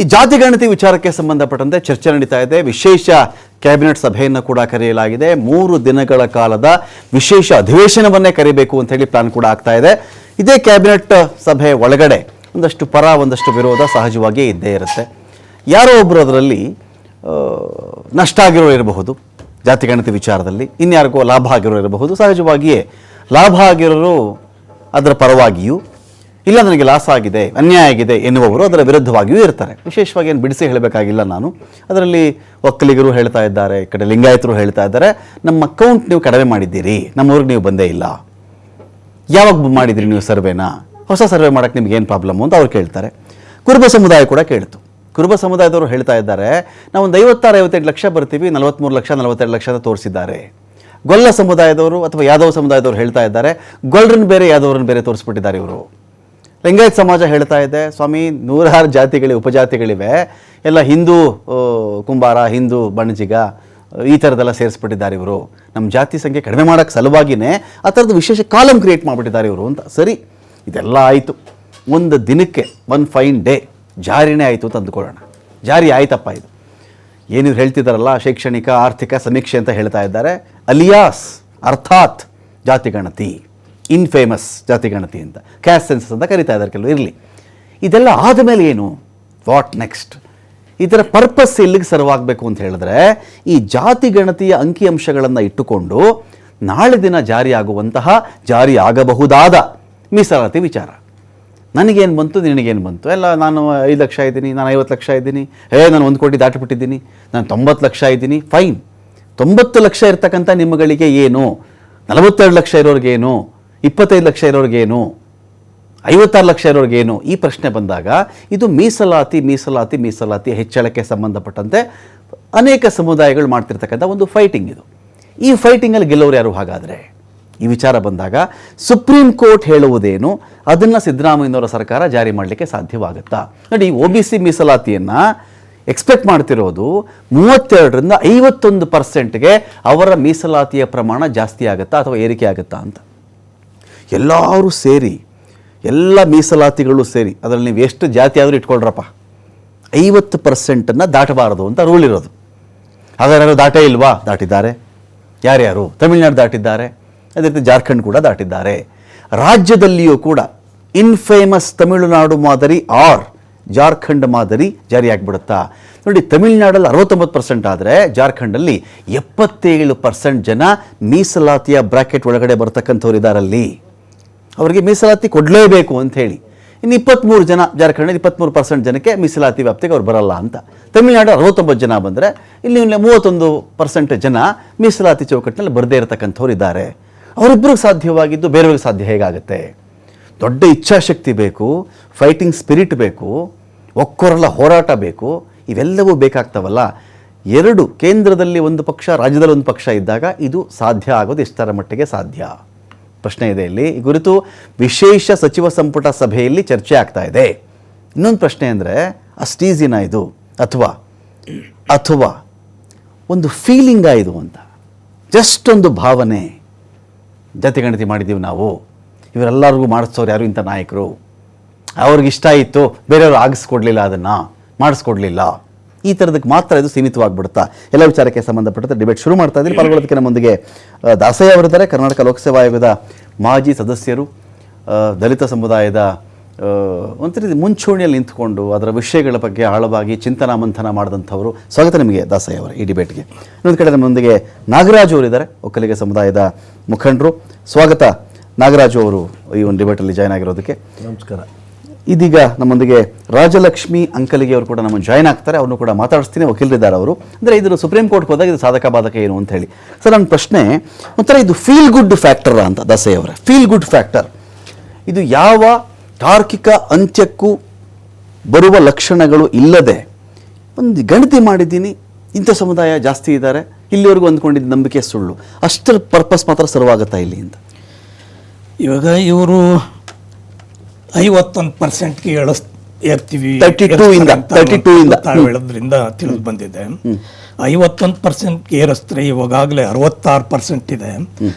ಈ ಜಾತಿ ಗಣತಿ ವಿಚಾರಕ್ಕೆ ಸಂಬಂಧಪಟ್ಟಂತೆ ಚರ್ಚೆ ನಡೀತಾ ಇದೆ. ವಿಶೇಷ ಕ್ಯಾಬಿನೆಟ್ ಸಭೆಯನ್ನು ಕೂಡ ಕರೆಯಲಾಗಿದೆ. ಮೂರು ದಿನಗಳ ಕಾಲದ ವಿಶೇಷ ಅಧಿವೇಶನವನ್ನೇ ಕರಿಬೇಕು ಅಂತ ಹೇಳಿ ಪ್ಲಾನ್ ಕೂಡ ಆಗ್ತಾ ಇದೆ. ಇದೇ ಕ್ಯಾಬಿನೆಟ್ ಸಭೆ ಒಳಗಡೆ ಒಂದಷ್ಟು ಪರ, ಒಂದಷ್ಟು ವಿರೋಧ ಸಹಜವಾಗಿಯೇ ಇದ್ದೇ ಇರುತ್ತೆ. ಯಾರೋ ಒಬ್ಬರು ಅದರಲ್ಲಿ ನಷ್ಟ ಆಗಿರೋ ಇರಬಹುದು, ಜಾತಿ ಗಣತಿ ವಿಚಾರದಲ್ಲಿ. ಇನ್ಯಾರಿಗೋ ಲಾಭ ಆಗಿರೋ ಇರಬಹುದು. ಸಹಜವಾಗಿಯೇ ಲಾಭ ಆಗಿರೋರು ಅದರ ಪರವಾಗಿಯೂ ಇಲ್ಲ ನನಗೆ ಲಾಸ್ ಆಗಿದೆ, ಅನ್ಯಾಯ ಆಗಿದೆ ಎನ್ನುವವರು ಅದರ ವಿರುದ್ಧವಾಗಿಯೂ ಇರ್ತಾರೆ. ವಿಶೇಷವಾಗಿ ಏನು ಬಿಡಿಸಿ ಹೇಳಬೇಕಾಗಿಲ್ಲ ನಾನು. ಅದರಲ್ಲಿ ಒಕ್ಕಲಿಗರು ಹೇಳ್ತಾ ಇದ್ದಾರೆ ಈ ಕಡೆ ಲಿಂಗಾಯತರು ಹೇಳ್ತಾ ಇದ್ದಾರೆ, ನಮ್ಮ ಅಕೌಂಟ್ ನೀವು ಕಡಿಮೆ ಮಾಡಿದ್ದೀರಿ, ನಮ್ಮೂರಿಗೆ ನೀವು ಬಂದೇ ಇಲ್ಲ. ಯಾವಾಗ ಮಾಡಿದ್ರಿ ನೀವು ಸರ್ವೆನಾ? ಹೊಸ ಸರ್ವೆ ಮಾಡೋಕ್ಕೆ ನಿಮ್ಗೆ ಏನು ಪ್ರಾಬ್ಲಮ್ ಅಂತ ಅವ್ರು ಕೇಳ್ತಾರೆ. ಕುರುಬ ಸಮುದಾಯ ಕೂಡ ಕೇಳ್ತು. ಕುರುಬ ಸಮುದಾಯದವರು ಹೇಳ್ತಾ ಇದ್ದಾರೆ ನಾವು ಒಂದು ಐವತ್ತಾರು ಐವತ್ತೆಂಟು ಲಕ್ಷ ಬರ್ತೀವಿ ನಲವತ್ತ್ಮೂರು ಲಕ್ಷ, ನಲವತ್ತೆರಡು ಲಕ್ಷ ಅಂತ ತೋರಿಸಿದ್ದಾರೆ. ಗೊಲ್ಲ ಸಮುದಾಯದವರು ಅಥವಾ ಯಾದವ ಸಮುದಾಯದವರು ಹೇಳ್ತಾ ಇದ್ದಾರೆ ಗೊಲ್ಲರನ್ನ ಬೇರೆ, ಯಾದವರನ್ನು ಬೇರೆ ತೋರಿಸ್ಬಿಟ್ಟಿದ್ದಾರೆ ಇವರು. ಲಿಂಗಾಯತ್ ಸಮಾಜ ಹೇಳ್ತಾ ಇದೆ, ಸ್ವಾಮಿ, ನೂರಾರು ಜಾತಿಗಳಿವೆ, ಉಪಜಾತಿಗಳಿವೆ. ಎಲ್ಲ ಹಿಂದೂ ಕುಂಬಾರ, ಹಿಂದೂ, ಬಣಜಿಗ, ಈ ಥರದ್ದೆಲ್ಲ ಸೇರಿಸ್ಬಿಟ್ಟಿದ್ದಾರೆ ಇವರು. ನಮ್ಮ ಜಾತಿ ಸಂಖ್ಯೆ ಕಡಿಮೆ ಮಾಡೋಕ್ಕೆ ಸಲುವಾಗಿಯೇ ಆ ಥರದ್ದು ವಿಶೇಷ ಕಾಲಮ್ ಕ್ರಿಯೇಟ್ ಮಾಡಿಬಿಟ್ಟಿದ್ದಾರೆ ಇವರು ಅಂತ. ಸರಿ, ಇದೆಲ್ಲ ಆಯಿತು. ಒಂದು ದಿನಕ್ಕೆ ಒನ್ ಫೈನ್ ಡೇ ಜಾರಿನೇ ಆಯಿತು ಅಂತ ಅಂದ್ಕೊಳ್ಳೋಣ. ಜಾರಿ ಆಯ್ತಪ್ಪ ಇದು. ಏನಿದ್ರು ಹೇಳ್ತಿದ್ದಾರಲ್ಲ, ಶೈಕ್ಷಣಿಕ, ಆರ್ಥಿಕ ಸಮೀಕ್ಷೆ ಅಂತ ಹೇಳ್ತಾ ಇದ್ದಾರೆ. ಅಲಿಯಾಸ್, ಅರ್ಥಾತ್ ಜಾತಿಗಣತಿ ಇನ್ಫೇಮಸ್ ಜಾತಿಗಣತಿ ಅಂತ. ಕ್ಯಾಸ್ಟ್ ಸೆನ್ಸಸ್ ಅಂತ ಕರಿತಾ ಇದ್ದಾರೆ ಕೆಲವು ಇರಲಿ. ಇದೆಲ್ಲ ಆದಮೇಲೆ ಏನು? ವಾಟ್ ನೆಕ್ಸ್ಟ್ ಇದರ ಪರ್ಪಸ್ ಎಲ್ಲಿಗೆ ಸರ್ವಾಗಬೇಕು ಅಂತ ಹೇಳಿದ್ರೆ, ಈ ಜಾತಿ ಗಣತಿಯ ಅಂಕಿಅಂಶಗಳನ್ನು ಇಟ್ಟುಕೊಂಡು ನಾಳೆ ದಿನ ಜಾರಿಯಾಗುವಂತಹ, ಜಾರಿಯಾಗಬಹುದಾದ ಮೀಸಲಾತಿ ವಿಚಾರ. ನನಗೇನು ಬಂತು, ನಿನಗೇನು ಬಂತು? ಎಲ್ಲ ನಾನು ಐದು ಲಕ್ಷ ಇದ್ದೀನಿ, ನಾನು ಐವತ್ತು ಲಕ್ಷ ಇದ್ದೀನಿ. ಹೇ ನಾನು ಒಂದು ಕೋಟಿ ದಾಟಿಬಿಟ್ಟಿದ್ದೀನಿ. ನಾನು ತೊಂಬತ್ತು ಲಕ್ಷ ಇದ್ದೀನಿ. ಫೈನ್ ತೊಂಬತ್ತು ಲಕ್ಷ ಇರ್ತಕ್ಕಂಥ ನಿಮ್ಮಗಳಿಗೆ ಏನು? ನಲವತ್ತೆರಡು ಲಕ್ಷ ಇರೋರಿಗೇನು? ಇಪ್ಪತ್ತೈದು ಲಕ್ಷ ಇರೋರಿಗೇನು ಐವತ್ತಾರು ಲಕ್ಷ ಇರೋರಿಗೇನು ಈ ಪ್ರಶ್ನೆ ಬಂದಾಗ ಇದು ಮೀಸಲಾತಿ ಮೀಸಲಾತಿ ಮೀಸಲಾತಿ ಹೆಚ್ಚಳಕ್ಕೆ ಸಂಬಂಧಪಟ್ಟಂತೆ ಅನೇಕ ಸಮುದಾಯಗಳು ಮಾಡ್ತಿರ್ತಕ್ಕಂಥ ಒಂದು ಫೈಟಿಂಗ್ ಇದು. ಈ ಫೈಟಿಂಗಲ್ಲಿ ಗೆಲ್ಲೋರು ಯಾರು? ಹಾಗಾದರೆ ಈ ವಿಚಾರ ಬಂದಾಗ ಸುಪ್ರೀಂ ಕೋರ್ಟ್ ಹೇಳುವುದೇನು? ಅದನ್ನು ಸಿದ್ದರಾಮಯ್ಯನವರ ಸರ್ಕಾರ ಜಾರಿ ಮಾಡಲಿಕ್ಕೆ ಸಾಧ್ಯವಾಗುತ್ತಾ? ನೋಡಿ ಒ ಬಿ ಸಿ ಮೀಸಲಾತಿಯನ್ನು ಎಕ್ಸ್ಪೆಕ್ಟ್ ಮಾಡ್ತಿರೋದು ಮೂವತ್ತೆರಡರಿಂದ ಐವತ್ತೊಂದು ಪರ್ಸೆಂಟ್ಗೆ ಅವರ ಮೀಸಲಾತಿಯ ಪ್ರಮಾಣ ಜಾಸ್ತಿ ಆಗುತ್ತಾ ಅಥವಾ ಏರಿಕೆ ಆಗುತ್ತಾ ಅಂತ? ಎಲ್ಲರೂ ಸೇರಿ, ಎಲ್ಲ ಮೀಸಲಾತಿಗಳು ಸೇರಿ, ಅದರಲ್ಲಿ ನೀವು ಎಷ್ಟು ಜಾತಿ ಆದರೂ ಇಟ್ಕೊಳ್ರಪ್ಪ. ಐವತ್ತು ಪರ್ಸೆಂಟನ್ನು ದಾಟಬಾರದು ಅಂತ ರೂಲ್ ಇರೋದು. ಹಾಗಾದ್ರೆ ದಾಟೇ ಇಲ್ವಾ? ದಾಟಿದ್ದಾರೆ. ಯಾರ್ಯಾರು? ತಮಿಳ್ನಾಡು ದಾಟಿದ್ದಾರೆ. ಅದೇ ರೀತಿ ಜಾರ್ಖಂಡ್ ಕೂಡ ದಾಟಿದ್ದಾರೆ. ರಾಜ್ಯದಲ್ಲಿಯೂ ಕೂಡ ಇನ್ಫೇಮಸ್ ತಮಿಳುನಾಡು ಮಾದರಿ ಆರ್ ಜಾರ್ಖಂಡ್ ಮಾದರಿ ಜಾರಿಯಾಗಿಬಿಡುತ್ತಾ ನೋಡಿ, ತಮಿಳ್ನಾಡಲ್ಲಿ ಅರವತ್ತೊಂಬತ್ತು ಪರ್ಸೆಂಟ್ ಆದರೆ ಜಾರ್ಖಂಡಲ್ಲಿ ಎಪ್ಪತ್ತೇಳು ಪರ್ಸೆಂಟ್ ಜನ ಮೀಸಲಾತಿಯ ಬ್ರಾಕೆಟ್ ಒಳಗಡೆ ಬರ್ತಕ್ಕಂಥವ್ರು ಇದ್ದಾರಲ್ಲಿ ಅವರಿಗೆ ಮೀಸಲಾತಿ ಕೊಡಲೇಬೇಕು ಅಂತ ಹೇಳಿ. ಇನ್ನು ಇಪ್ಪತ್ತ್ಮೂರು ಜನ ಜಾರ್ಖಂಡಲ್ಲಿ ಇಪ್ಪತ್ತ್ಮೂರು ಪರ್ಸೆಂಟ್ ಜನಕ್ಕೆ ಮೀಸಲಾತಿ ವ್ಯಾಪ್ತಿಗೆ ಅವ್ರು ಬರಲ್ಲ ಅಂತ. ತಮಿಳುನಾಡು ಅರವತ್ತೊಂಬತ್ತು ಜನ ಬಂದರೆ, ಇಲ್ಲಿ ಮೂವತ್ತೊಂದು ಪರ್ಸೆಂಟ್ ಜನ ಮೀಸಲಾತಿ ಚೌಕಟ್ಟಿನಲ್ಲಿ ಬರದೇ ಇರತಕ್ಕಂಥವ್ರು ಇದ್ದಾರೆ. ಅವರಿಬ್ಬರಿಗೆ ಸಾಧ್ಯವಾಗಿದ್ದು ಬೇರೆಯವ್ರಿಗೆ ಸಾಧ್ಯ ಹೇಗಾಗುತ್ತೆ? ದೊಡ್ಡ ಇಚ್ಛಾಶಕ್ತಿ ಬೇಕು ಫೈಟಿಂಗ್ ಸ್ಪಿರಿಟ್ ಬೇಕು, ಒಕ್ಕೊರಲ ಹೋರಾಟ ಬೇಕು, ಇವೆಲ್ಲವೂ ಬೇಕಾಗ್ತವಲ್ಲ. ಎರಡು, ಕೇಂದ್ರದಲ್ಲಿ ಒಂದು ಪಕ್ಷ, ರಾಜ್ಯದಲ್ಲಿ ಒಂದು ಪಕ್ಷ ಇದ್ದಾಗ ಇದು ಸಾಧ್ಯ ಆಗೋದು ಎಷ್ಟರ ಮಟ್ಟಿಗೆ ಸಾಧ್ಯ? ಪ್ರಶ್ನೆ ಇದೆ ಇಲ್ಲಿ. ಈ ಕುರಿತು ವಿಶೇಷ ಸಚಿವ ಸಂಪುಟ ಸಭೆಯಲ್ಲಿ ಚರ್ಚೆ ಆಗ್ತಾ ಇದೆ. ಇನ್ನೊಂದು ಪ್ರಶ್ನೆ ಅಂದರೆ ಅಷ್ಟೀಸಿನ ಇದು ಅಥವಾ ಅಥವಾ ಒಂದು ಫೀಲಿಂಗ ಇದು ಅಂತ. ಜಸ್ಟ್ ಒಂದು ಭಾವನೆ ಜಾತಿಗಣತಿ ಮಾಡಿದ್ದೀವಿ ನಾವು. ಇವರೆಲ್ಲರಿಗೂ ಮಾಡಿಸೋರು ಯಾರು ಇಂಥ ನಾಯಕರು? ಅವ್ರಿಗೆ ಇಷ್ಟ ಇತ್ತು, ಬೇರೆಯವರು ಆಗಿಸ್ಕೊಡ್ಲಿಲ್ಲ ಅದನ್ನು, ಮಾಡಿಸ್ಕೊಡ್ಲಿಲ್ಲ. ಈ ಥರದಕ್ಕೆ ಮಾತ್ರ ಇದು ಸೀಮಿತವಾಗ್ಬಿಡುತ್ತಾ? ಎಲ್ಲ ವಿಚಾರಕ್ಕೆ ಸಂಬಂಧಪಟ್ಟಂತೆ ಡಿಬೇಟ್ ಶುರು ಮಾಡ್ತಾ ಇದ್ದೀನಿ. ಪಾಲ್ಗೊಳ್ಳೋದಕ್ಕೆ ನಮ್ಮೊಂದಿಗೆ ದಾಸಯ್ಯ ಅವರಿದ್ದಾರೆ. ಕರ್ನಾಟಕ ಲೋಕಸೇವಾ ಆಯೋಗದ ಮಾಜಿ ಸದಸ್ಯರು ದಲಿತ ಸಮುದಾಯದ ಒಂಥರ ಮುಂಚೂಣಿಯಲ್ಲಿ ನಿಂತ್ಕೊಂಡು ಅದರ ವಿಷಯಗಳ ಬಗ್ಗೆ ಆಳವಾಗಿ ಚಿಂತನ ಮಂಥನ ಮಾಡಿದಂಥವರು. ಸ್ವಾಗತ ನಿಮಗೆ ದಾಸಯ್ಯ ಅವರ ಈ ಡಿಬೇಟ್ಗೆ ಇನ್ನೊಂದು ಕಡೆ ನಮ್ಮೊಂದಿಗೆ ನಾಗರಾಜು ಅವರಿದ್ದಾರೆ. ಒಕ್ಕಲಿಗ ಸಮುದಾಯದ ಮುಖಂಡರು. ಸ್ವಾಗತ ನಾಗರಾಜು ಅವರು ಈ ಒಂದು ಡಿಬೇಟಲ್ಲಿ ಜಾಯ್ನ್ ಆಗಿರೋದಕ್ಕೆ. ನಮಸ್ಕಾರ. ಇದೀಗ ನಮ್ಮೊಂದಿಗೆ ರಾಜಲಕ್ಷ್ಮಿ ಅಂಕಲಿಗೆ ಅವರು ಕೂಡ ನಮ್ಮ ಜಾಯ್ನ್ ಆಗ್ತಾರೆ. ಅವ್ರನ್ನು ಕೂಡ ಮಾತಾಡಿಸ್ತೀನಿ. ವಕೀಲರಿದ್ದಾರೆ ಅವರು. ಅಂದರೆ ಇದನ್ನು ಸುಪ್ರೀಂ ಕೋರ್ಟ್ಗೆ ಹೋದಾಗ ಇದು ಸಾಧಕ ಬಾಧಕ ಏನು ಅಂತ ಹೇಳಿ. ಸರ್, ನನ್ನ ಪ್ರಶ್ನೆ, ಒಂಥರ ಇದು ಫೀಲ್ ಗುಡ್ ಫ್ಯಾಕ್ಟರ್ ಅಂತ ಅವರೇ. ಫೀಲ್ ಗುಡ್ ಫ್ಯಾಕ್ಟರ್ ಇದು ಯಾವ ತಾರ್ಕಿಕ ಅಂತ್ಯಕ್ಕೂ ಬರುವ ಲಕ್ಷಣಗಳು ಇಲ್ಲದೆ ಒಂದು ಗಣತಿ ಮಾಡಿದ್ದೀನಿ. ಇಂಥ ಸಮುದಾಯ ಜಾಸ್ತಿ ಇದ್ದಾರೆ. ಇಲ್ಲಿವರೆಗೂ ಅಂದ್ಕೊಂಡಿದ್ದ ನಂಬಿಕೆ ಸುಳ್ಳು. ಅಷ್ಟರ ಪರ್ಪಸ್ ಮಾತ್ರ ಸರ್ವಾಗತ್ತಾ ಇಲ್ಲಿ ಅಂತ. ಇವಾಗ ಇವರು ಐವತ್ತೊಂದು ಪರ್ಸೆಂಟ್ಗೆ ಇಳಿಸ್ ಏರ್ತೀವಿ. 32 ಇಂದ, ಅಂತ 32 ಇಂದ. ತಾವು ಹೇಳೋದ್ರಿಂದ ತಿಳಿದು ಬಂದಿದೆ. ಐವತ್ತೊಂದು ಪರ್ಸೆಂಟ್ ಏರಿಸಿದ್ರೆ ಇವಾಗಲೇ ಅರವತ್ತಾರು ಪರ್ಸೆಂಟ್ ಇದೆ.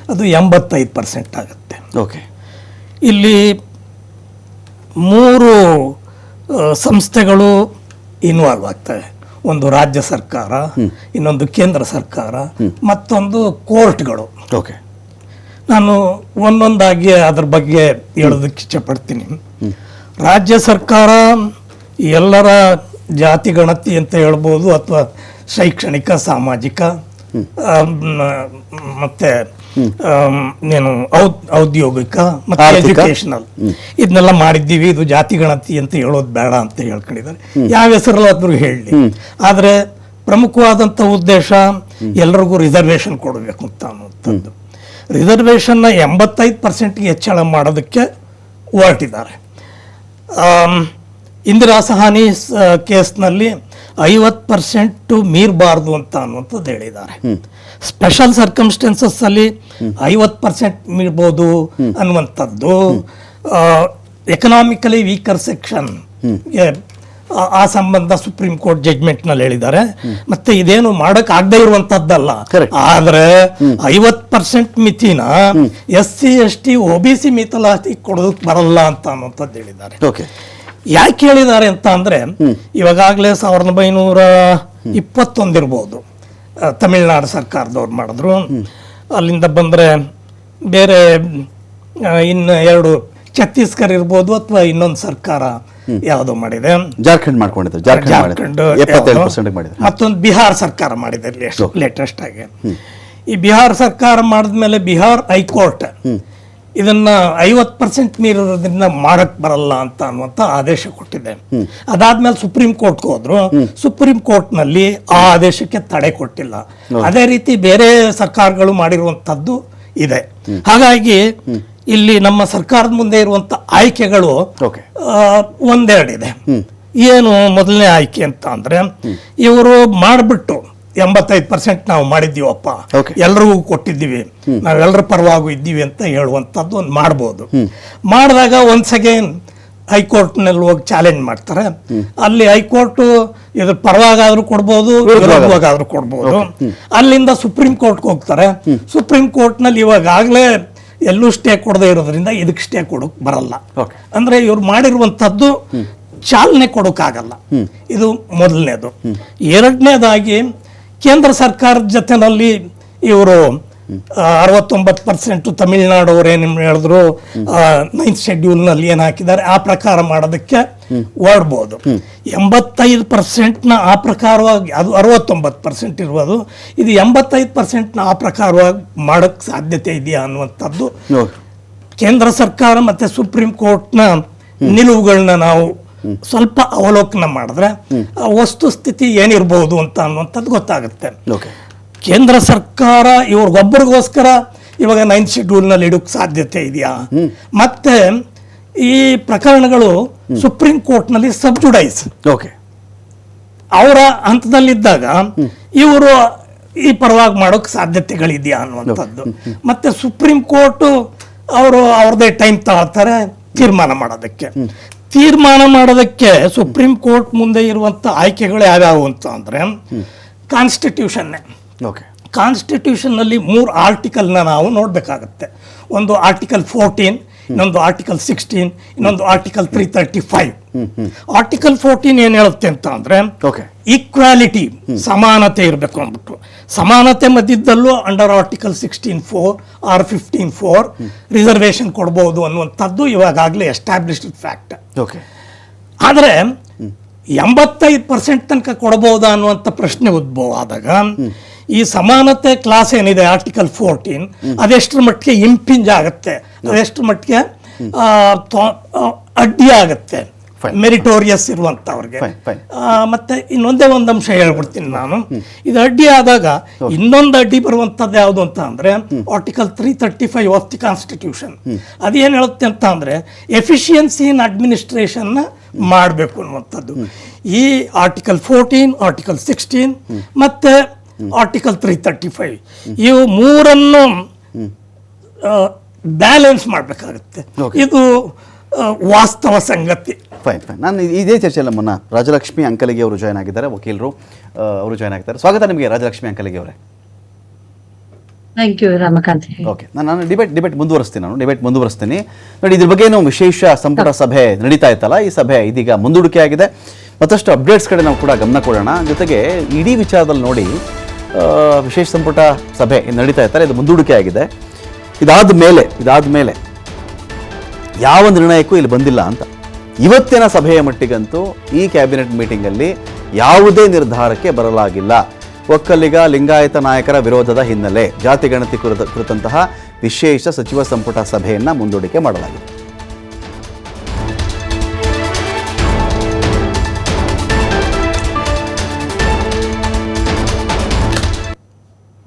ಅದು ಎಂಬತ್ತೈದು ಪರ್ಸೆಂಟ್ ಆಗುತ್ತೆ. ಓಕೆ. ಇಲ್ಲಿ ಮೂರು ಸಂಸ್ಥೆಗಳು ಇನ್ವಾಲ್ವ್ ಆಗ್ತವೆ. ಒಂದು ರಾಜ್ಯ ಸರ್ಕಾರ ಇನ್ನೊಂದು ಕೇಂದ್ರ ಸರ್ಕಾರ ಮತ್ತೊಂದು ಕೋರ್ಟ್ಗಳು. ಓಕೆ. ನಾನು ಒಂದೊಂದಾಗಿ ಅದ್ರ ಬಗ್ಗೆ ಹೇಳೋದಕ್ಕೆ ಇಚ್ಛೆಪಡ್ತೀನಿ ರಾಜ್ಯ ಸರ್ಕಾರ ಎಲ್ಲರ ಜಾತಿ ಗಣತಿ ಅಂತ ಹೇಳ್ಬೋದು ಅಥವಾ ಶೈಕ್ಷಣಿಕ ಸಾಮಾಜಿಕ ಮತ್ತೆ ಏನು ಔದ್- ಔದ್ಯೋಗಿಕ ಮತ್ತೆ. ಎಜುಕೇಶನಲ್ ಇದನ್ನೆಲ್ಲ ಮಾಡಿದ್ದೀವಿ. ಇದು ಜಾತಿ ಗಣತಿ ಅಂತ ಹೇಳೋದು ಬೇಡ ಅಂತ ಹೇಳ್ಕೊಂಡಿದ್ದಾರೆ. ಯಾವ ಹೆಸರಲ್ಲಾದ್ರೂ ಹೇಳಿ. ಆದರೆ ಪ್ರಮುಖವಾದಂಥ ಉದ್ದೇಶ ಎಲ್ರಿಗೂ ರಿಸರ್ವೇಷನ್ ಕೊಡಬೇಕು ಅಂತ ಅನ್ನುವಂಥದ್ದು. ರಿಸರ್ವೇಷನ್ನ ಎಂಬತ್ತೈದು ಪರ್ಸೆಂಟ್ಗೆ ಹೆಚ್ಚಳ ಮಾಡೋದಕ್ಕೆ ಹೊರಟಿದ್ದಾರೆ. ಇಂದಿರಾ ಸಹಾನಿ ಕೇಸ್ನಲ್ಲಿ ಐವತ್ತು ಪರ್ಸೆಂಟು ಮೀರಬಾರ್ದು ಅಂತ ಅನ್ನುವಂಥದ್ದು ಹೇಳಿದ್ದಾರೆ. ಸ್ಪೆಷಲ್ ಸರ್ಕಮ್ಸ್ಟೆನ್ಸಸ್ ಅಲ್ಲಿ ಐವತ್ತು ಪರ್ಸೆಂಟ್ ಮೀರ್ಬೋದು ಅನ್ನುವಂಥದ್ದು. ಎಕನಾಮಿಕಲಿ ವೀಕರ್ ಸೆಕ್ಷನ್ ಆ ಸಂಬಂಧ ಸುಪ್ರೀಂ ಕೋರ್ಟ್ ಜಡ್ಜ್ಮೆಂಟ್ನಲ್ಲಿ ಹೇಳಿದ್ದಾರೆ. ಮತ್ತೆ ಇದೇನು ಮಾಡಕ್ ಆಗದೆ ಇರುವಂತದ್ದಲ್ಲ. ಆದ್ರೆ ಐವತ್ ಪರ್ಸೆಂಟ್ ಮಿತಿನ S C S T O B C ಮೀಸಲಾತಿ ಕೊಡೋದಕ್ಕೆ ಬರಲ್ಲ ಅಂತ ಅನ್ನೋದ್ ಹೇಳಿದ್ದಾರೆ. ಓಕೆ ಯಾಕೆ ಹೇಳಿದ್ದಾರೆ ಅಂತ ಅಂದ್ರೆ ಇವಾಗಲೇ ಸಾವಿರದ ಒಂಬೈನೂರ ಇಪ್ಪತ್ತೊಂದಿರ್ಬೋದು ತಮಿಳ್ನಾಡು ಸರ್ಕಾರದವ್ರು ಮಾಡಿದ್ರು. ಅಲ್ಲಿಂದ ಬಂದ್ರೆ ಬೇರೆ ಇನ್ನು ಎರಡು ಛತ್ತೀಸ್ಗರ್ ಇರ್ಬೋದು ಅಥವಾ ಇನ್ನೊಂದು ಸರ್ಕಾರ ಯಾವುದೋ ಮಾಡಿದೆ. ಜಾರ್ಖಂಡ್ ಮಾಡ್ಕೊಂಡಿದ್ರು ಜಾರ್ಖಂಡ್ ಮಾಡಿದ್ದಾರೆ ಮತ್ತೊಂದು ಬಿಹಾರ್ ಸರ್ಕಾರ ಮಾಡಿದೆ ಲೇಟೆಸ್ಟ್ ಆಗಿ. ಈ ಬಿಹಾರ್ ಸರ್ಕಾರ ಮಾಡಿದ್ಮೇಲೆ ಬಿಹಾರ್ ಹೈಕೋರ್ಟ್ ಇದನ್ನ ಐವತ್ ಪರ್ಸೆಂಟ್ ಮೀರೋದ್ರಿಂದ ಮಾಡಕ್ ಬರಲ್ಲ ಅಂತ ಅನ್ನುವಂತ ಆದೇಶ ಕೊಟ್ಟಿದೆ. ಅದಾದ್ಮೇಲೆ ಸುಪ್ರೀಂ ಕೋರ್ಟ್ ಹೋದ್ರು. ಸುಪ್ರೀಂ ಕೋರ್ಟ್ನಲ್ಲಿ ಆ ಆದೇಶಕ್ಕೆ ತಡೆ ಕೊಟ್ಟಿಲ್ಲ. ಅದೇ ರೀತಿ ಬೇರೆ ಸರ್ಕಾರಗಳು ಮಾಡಿರುವಂತದ್ದು ಇದೆ. ಹಾಗಾಗಿ ಇಲ್ಲಿ ನಮ್ಮ ಸರ್ಕಾರದ ಮುಂದೆ ಇರುವಂತ ಆಯ್ಕೆಗಳು ಒಂದೆರಡಿದೆ. ಏನು ಮೊದಲನೇ ಆಯ್ಕೆ ಅಂತ ಅಂದ್ರೆ ಇವರು ಮಾಡಿಬಿಟ್ಟು ಎಂಬತ್ತೈದು ಪರ್ಸೆಂಟ್ ನಾವು ಮಾಡಿದ್ದೀವಪ್ಪ. ಎಲ್ಲರಿಗೂ ಎಲ್ರಿಗೂ ಕೊಟ್ಟಿದ್ದೀವಿ. ನಾವೆಲ್ಲರ ಪರವಾಗೂ ಇದ್ದೀವಿ ಅಂತ ಹೇಳುವಂಥದ್ದು ಒಂದು ಮಾಡ್ಬೋದು. ಮಾಡಿದಾಗ ಒನ್ಸ್ ಅಗೇನ್ ಹೈಕೋರ್ಟ್ನಲ್ಲಿ ಹೋಗಿ ಚಾಲೆಂಜ್ ಮಾಡ್ತಾರೆ. ಅಲ್ಲಿ ಹೈಕೋರ್ಟ್ ಇದ್ರ ಪರವಾಗಾದ್ರೂ ಕೊಡ್ಬೋದು ವಿರೋಧವಾಗಾದ್ರೂ ಕೊಡ್ಬೋದು. ಅಲ್ಲಿಂದ ಸುಪ್ರೀಂ ಕೋರ್ಟ್ಗೆ ಹೋಗ್ತಾರೆ. ಸುಪ್ರೀಂ ಕೋರ್ಟ್ನಲ್ಲಿ ಇವಾಗಲೇ ಎಲ್ಲೂ ಸ್ಟೇ ಕೊಡದೇ ಇರೋದ್ರಿಂದ ಇದಕ್ಕೆ ಸ್ಟೇ ಕೊಡೋಕೆ ಬರಲ್ಲ. ಅಂದರೆ ಅಂದ್ರೆ ಇವ್ರು ಮಾಡಿರುವಂತದ್ದು ಚಾಲನೆ ಕೊಡೋಕ್ಕಾಗಲ್ಲ. ಇದು ಮೊದಲನೇದು. ಎರಡನೇದಾಗಿ ಕೇಂದ್ರ ಸರ್ಕಾರದ ಜೊತೆನಲ್ಲಿ ಇವರು ಅರವತ್ತೊಂಬತ್ತು ಪರ್ಸೆಂಟ್ ತಮಿಳ್ನಾಡು ಅವ್ರು ಏನು ಹೇಳಿದ್ರು ನೈನ್ತ್ ಶೆಡ್ಯೂಲ್ನಲ್ಲಿ ಏನು ಹಾಕಿದ್ದಾರೆ ಆ ಪ್ರಕಾರ ಮಾಡೋದಕ್ಕೆ ಓಡ್ಬೋದು ಎಂಬತ್ತೈದು ನ ಆ ಪ್ರಕಾರವಾಗಿ ಅದು ಅರವತ್ತೊಂಬತ್ತು ಪರ್ಸೆಂಟ್ ಇರ್ಬೋದು. ಇದು ಎಂಬತ್ತೈದು ನ ಆ ಪ್ರಕಾರವಾಗಿ ಮಾಡಕ್ ಸಾಧ್ಯತೆ ಇದೆಯಾ ಅನ್ನುವಂಥದ್ದು ಕೇಂದ್ರ ಸರ್ಕಾರ ಮತ್ತೆ ಸುಪ್ರೀಂ ಕೋರ್ಟ್ನ ನಿಲುವುಗಳನ್ನ ನಾವು ಸ್ವಲ್ಪ ಅವಲೋಕನ ಮಾಡಿದ್ರೆ ಆ ವಸ್ತುಸ್ಥಿತಿ ಏನಿರ್ಬೋದು ಅಂತ ಅನ್ನುವಂಥದ್ದು ಗೊತ್ತಾಗುತ್ತೆ. ಕೇಂದ್ರ ಸರ್ಕಾರ ಇವ್ರಿಗೊಬ್ಬರಿಗೋಸ್ಕರ ಇವಾಗ ನೈನ್ತ್ ಶೆಡ್ಯೂಲ್ನಲ್ಲಿ ಇಡೋಕ್ಕೆ ಸಾಧ್ಯತೆ ಇದೆಯಾ? ಮತ್ತೆ ಈ ಪ್ರಕರಣಗಳು ಸುಪ್ರೀಂ ಕೋರ್ಟ್ನಲ್ಲಿ ಸಬ್ಜುಡೈಸ್ ಓಕೆ. ಅವರ ಹಂತದಲ್ಲಿದ್ದಾಗ ಇವರು ಈ ಪರವಾಗಿ ಮಾಡೋಕೆ ಸಾಧ್ಯತೆಗಳಿದೆಯಾ ಅನ್ನುವಂಥದ್ದು. ಮತ್ತೆ ಸುಪ್ರೀಂ ಕೋರ್ಟ್ ಅವರು ಅವ್ರದ್ದೇ ಟೈಮ್ ತಗೊಳ್ತಾರೆ ತೀರ್ಮಾನ ಮಾಡೋದಕ್ಕೆ. ತೀರ್ಮಾನ ಮಾಡೋದಕ್ಕೆ ಸುಪ್ರೀಂ ಕೋರ್ಟ್ ಮುಂದೆ ಇರುವಂತ ಆಯ್ಕೆಗಳು ಯಾವ್ಯಾವು ಅಂತ ಅಂದ್ರೆ ಕಾನ್ಸ್ಟಿಟ್ಯೂಷನ್ನೇ ಓಕೆ ಕಾನ್ಸ್ಟಿಟ್ಯೂಷನ್ನಲ್ಲಿ ಮೂರು ಆರ್ಟಿಕಲ್ನ ನಾವು ನೋಡಬೇಕಾಗತ್ತೆ. ಒಂದು ಆರ್ಟಿಕಲ್ ಫೋರ್ಟೀನ್ ಇನ್ನೊಂದು ಆರ್ಟಿಕಲ್ ಸಿಕ್ಸ್ಟೀನ್ ಇನ್ನೊಂದು article three thirty five article fourteen ಏನು ಹೇಳುತ್ತೆ ಅಂತ ಅಂದರೆ ಓಕೆ ಈಕ್ವಾಲಿಟಿ ಸಮಾನತೆ ಇರಬೇಕು ಅಂದ್ಬಿಟ್ಟು. ಸಮಾನತೆ ಮಧ್ಯದಲ್ಲೂ under article sixteen four or fifteen four reservation ಕೊಡ್ಬೋದು ಅನ್ನುವಂಥದ್ದು ಇವಾಗಲೇ ಎಸ್ಟಾಬ್ಲಿಷ್ಡ್ ಫ್ಯಾಕ್ಟ್ ಓಕೆ ಆದರೆ ಎಂಬತ್ತೈದು ಪರ್ಸೆಂಟ್ ತನಕ ಕೊಡ್ಬೋದಾ ಅನ್ನುವಂಥ ಪ್ರಶ್ನೆ ಉದ್ಭವ ಆದಾಗ ಈ ಸಮಾನತೆ ಕ್ಲಾಸ್ ಏನಿದೆ ಆರ್ಟಿಕಲ್ ಫೋರ್ಟೀನ್ ಅದೆಷ್ಟರ ಮಟ್ಟಿಗೆ ಇಂಪಿಂಜ್ ಆಗುತ್ತೆ ಅದೆಷ್ಟರ ಮಟ್ಟಿಗೆ ಅಡ್ಡಿ ಆಗುತ್ತೆ ಮೆರಿಟೋರಿಯಸ್ ಇರುವಂತವ್ರಿಗೆ. ಮತ್ತೆ ಇನ್ನೊಂದೇ ಒಂದು ಅಂಶ ಹೇಳ್ಬಿಡ್ತೀನಿ ನಾನು. ಇದು ಅಡ್ಡಿ ಆದಾಗ ಇನ್ನೊಂದು ಅಡ್ಡಿ ಬರುವಂತದ್ದು ಯಾವುದು ಅಂತ ಅಂದ್ರೆ article three thirty five of the constitution ಅದೇನು ಹೇಳುತ್ತೆ ಅಂತ ಅಂದ್ರೆ ಎಫಿಷಿಯನ್ಸಿ ಇನ್ ಅಡ್ಮಿನಿಸ್ಟ್ರೇಷನ್ ಮಾಡಬೇಕು ಅನ್ನುವಂಥದ್ದು. ಈ ಆರ್ಟಿಕಲ್ ಫೋರ್ಟೀನ್ ಆರ್ಟಿಕಲ್ ಸಿಕ್ಸ್ಟೀನ್ ಮತ್ತೆ ಆರ್ಟಿಕಲ್ ತ್ರೀ ತರ್ಟಿ ಫೈವ್ ಇವು ಮೂರನ್ನು ಬ್ಯಾಲೆನ್ಸ್ ಮಾಡಬೇಕಾಗುತ್ತೆ. ಇದು ವಾಸ್ತವ ಸಂಗತಿ. ಫೈನ್ ಫೈನ್ ನಾನು ಇದೇ ಚರ್ಚೆಯಲ್ಲ ಮುನ್ನ ರಾಜಲಕ್ಷ್ಮಿ ಅಂಕಲಿಗೆ ಅವರು ಜಾಯ್ನ್ ಆಗಿದ್ದಾರೆ ವಕೀಲರು ಅವರು ಜಾಯ್ನ್ ಆಗಿದ್ದಾರೆ. ಸ್ವಾಗತ ನಿಮಗೆ ರಾಜಲಕ್ಷ್ಮಿ ಅಂಕಲಿಗೆ ಅವರೇ. ಥ್ಯಾಂಕ್ ಯು ರಾಮಕಾಂತ್ ಓಕೆ ನಾನು ನಾನು ಡಿಬೇಟ್ ಡಿಬೇಟ್ ಮುಂದುವರಿಸ್ತೀನಿ ನಾನು ಡಿಬೇಟ್ ಮುಂದುವರಿಸ್ತೀನಿ. ನೋಡಿ ಇದ್ರ ಬಗ್ಗೆ ನಾವು ವಿಶೇಷ ಸಂಪುಟ ಸಭೆ ನಡೀತಾ ಇತ್ತಲ್ಲ ಈ ಸಭೆ ಇದೀಗ ಮುಂದೂಡಿಕೆ ಆಗಿದೆ ಮತ್ತಷ್ಟು ಅಪ್ಡೇಟ್ಸ್ ಕಡೆ ನಾವು ಕೂಡ ಗಮನ ಕೊಡೋಣ. ಜೊತೆಗೆ ಇಡೀ ವಿಚಾರದಲ್ಲಿ ನೋಡಿ ವಿಶೇಷ ಸಂಪುಟ ಸಭೆ ನಡೀತಾ ಇರ್ತಾರೆ. ಇದು ಮುಂದೂಡಿಕೆ ಆಗಿದೆ. ಇದಾದ ಮೇಲೆ ಇದಾದ ಮೇಲೆ ಯಾವ ನಿರ್ಣಯಕ್ಕೂ ಇಲ್ಲಿ ಬಂದಿಲ್ಲ ಅಂತ. ಇವತ್ತಿನ ಸಭೆಯ ಮಟ್ಟಿಗಂತೂ ಈ ಕ್ಯಾಬಿನೆಟ್ ಮೀಟಿಂಗಲ್ಲಿ ಯಾವುದೇ ನಿರ್ಧಾರಕ್ಕೆ ಬರಲಾಗಿಲ್ಲ. ಒಕ್ಕಲಿಗ, ಲಿಂಗಾಯತ ನಾಯಕರ ವಿರೋಧದ ಹಿನ್ನೆಲೆ ಜಾತಿ ಗಣತಿ ಕುರಿತ, ಕುರಿತಂತಹ ವಿಶೇಷ ಸಚಿವ ಸಂಪುಟ ಸಭೆಯನ್ನು ಮುಂದೂಡಿಕೆ ಮಾಡಲಾಗಿದೆ.